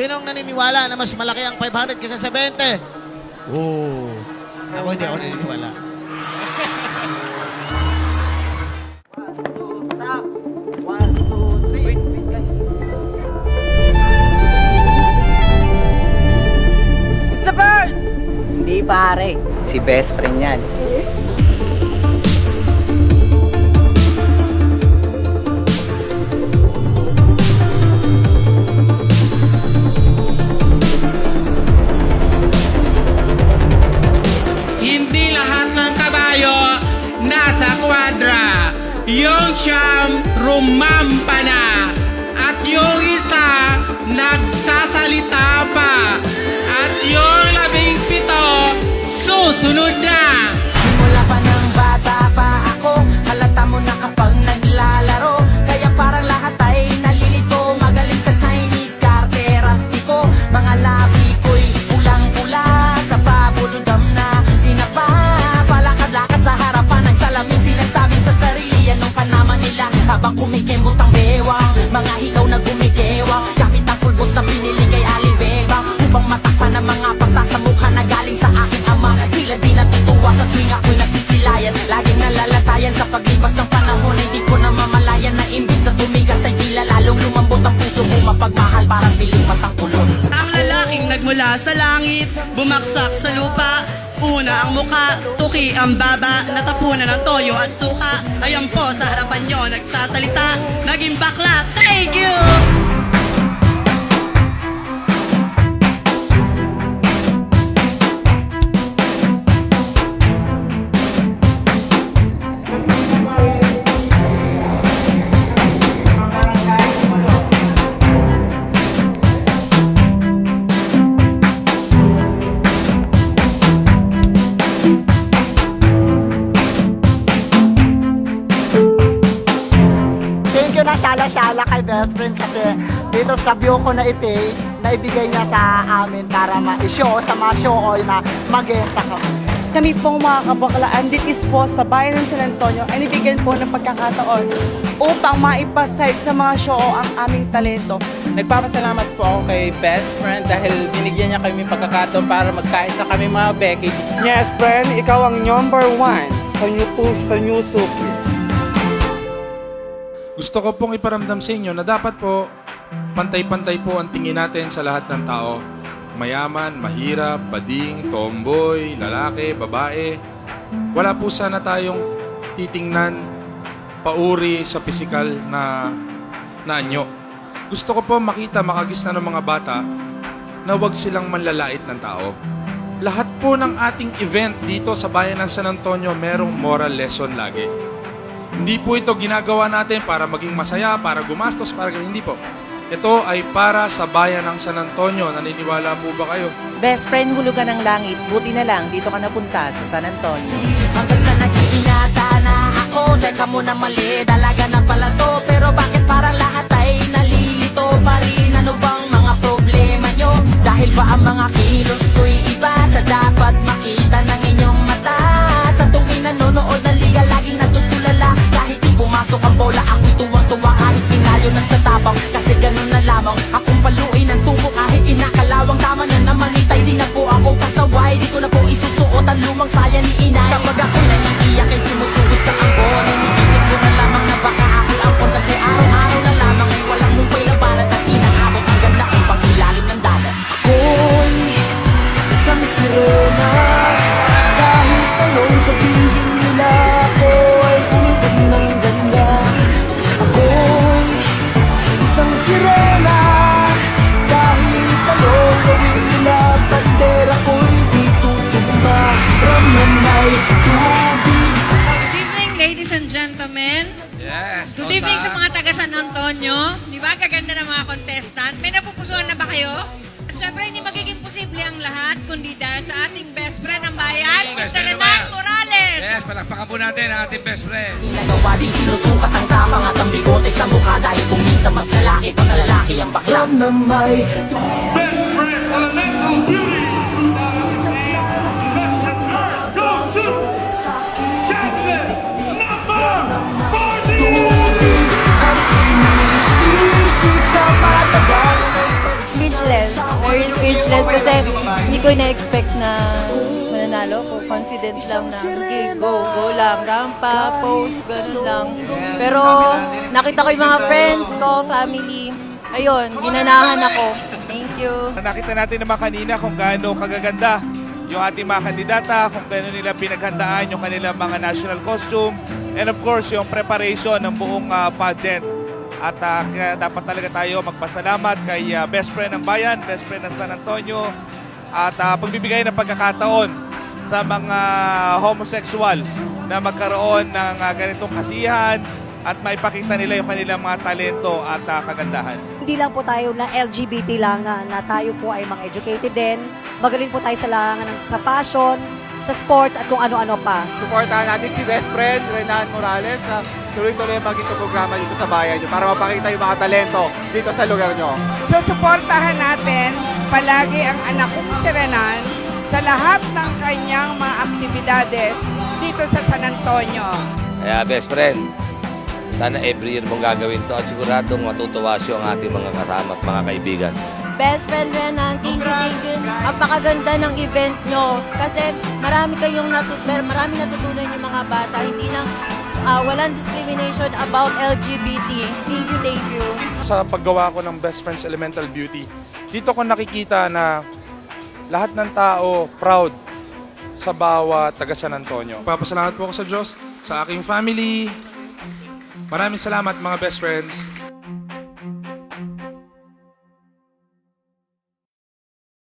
Sinong naniniwala na mas malaki ang 500 kaysa sa 20? Oo. Ako hindi ako naniniwala. It's a bird! Hindi pare, si best friend yan. Yung siyam rumampa na. At yung isa nagsasalita pa. At yung labing pito susunod na. Habang kumikembot ang bewang Mga hikaw na gumigewang Kapit ang pulbos na pinili kay Alibeba. Upang matakpan ang mga pasa sa mukha na galing sa aking ama. Tila di natutuwa sa tuwing ako'y nasisilayan. Laging nalalatayan nagmula sa langit, bumaksak sa lupa. Una ang muka, tuki ang baba, natapunan ng toyo at suka. Ayan po sa harapan nyo nagsasalita, naging bakla. Thank you! Dito sa view ko na ite, naibigay niya sa amin para ma-show sa mga show oil na mag-ensa kami. Kami pong mga kabaklaan ditis po sa bayan ng San Antonio ay nabigyan po ng pagkakataon upang maipasite sa mga show ang aming talento. Nagpapasalamat po ako kay best friend dahil binigyan niya kami pagkakataon para magkain sa kami mga Becky. Yes, friend, ikaw ang number one sa new, sa new soup. Gusto ko pong iparamdam sa inyo na dapat po pantay-pantay po ang tingin natin sa lahat ng tao. Mayaman, mahirap, bading, tomboy, lalaki, babae. Wala po sana tayong titingnan pauri sa pisikal na, na anyo. Gusto ko po makita, makagisna ng mga bata na wag silang manlalait ng tao. Lahat po ng ating event dito sa bayan ng San Antonio merong moral lesson lagi. Hindi po ito ginagawa natin para maging masaya, para gumastos, para. Hindi po. Ito ay para sa bayan ng San Antonio. Naniniwala po ba kayo? Best friend hulugan ng langit, buti na lang dito ka napunta sa San Antonio. Hanggang sa naging binata na ako Teka muna mali, dalaga na pala to Pero bakit parang lahat ay nalilito pa rin Ano bang mga problema nyo? Dahil ba ang mga kilos Yes. Good evening sa mga taga San Antonio. Di ba? Gaganda ng mga contestant. May napupusuan na ba kayo? At syempre, hindi magiging posible ang lahat kundi dahil sa ating best friend ng bayan, Best Mr. friend Renan. Morales. Yes, palakpakan po natin ang ating best friend. Ginagawa di sinusukat ang tapang at ang bigote sa mukha Dahil kung minsan mas lalaki pa sa lalaki ang bakla na may Best Friends Elemental Beauty speechless kasi hindi ko na-expect na mananalo ko. Confident lang na, okay, go, go lang. Rampa, post, ganun lang. Pero nakita ko yung mga friends ko, family. Ayun, ginanahan ako. Thank you. Nakita natin naman kanina kung gaano kagaganda yung ating mga kandidata, kung gaano nila pinaghandaan yung kanilang mga national costume, and of course, yung preparation ng buong ah, pageant. At ah, kaya dapat talaga tayo magpasalamat kay ah, best friend ng bayan, best friend ng San Antonio, at ah, pagbibigay ng pagkakataon sa mga homosexual na magkaroon ng ah, ganitong kasiyahan at maipakita nila yung kanilang mga talento at ah, kagandahan. Hindi lang po tayo na LGBT lang na, na tayo po ay mga educated din. Magaling po tayo sa langan ng- sa fashion, sa sports at kung ano-ano pa. Supportahan natin si best friend, Renan Morales, sa tuloy-tuloy ang maging programa dito sa bayan nyo para mapakita yung mga talento dito sa lugar nyo. So, suportahan natin palagi ang anak kong si Renan sa lahat ng kanyang mga aktibidades dito sa San Antonio. Kaya best friend, sana every year mong gagawin to at siguradong matutuwa siya ang ating mga kasama at mga kaibigan. Best friend Renan, thank you, thank you. Napakaganda ng event nyo. Kasi marami kayong natut marami natutunan yung mga bata. Hindi lang ah, walang discrimination about LGBT. Thank you, thank you. Sa paggawa ko ng Best Friends Elemental Beauty, dito ko nakikita na lahat ng tao proud sa bawat taga San Antonio. Papasalamat po ako sa Diyos, sa aking family. Maraming salamat mga best friends.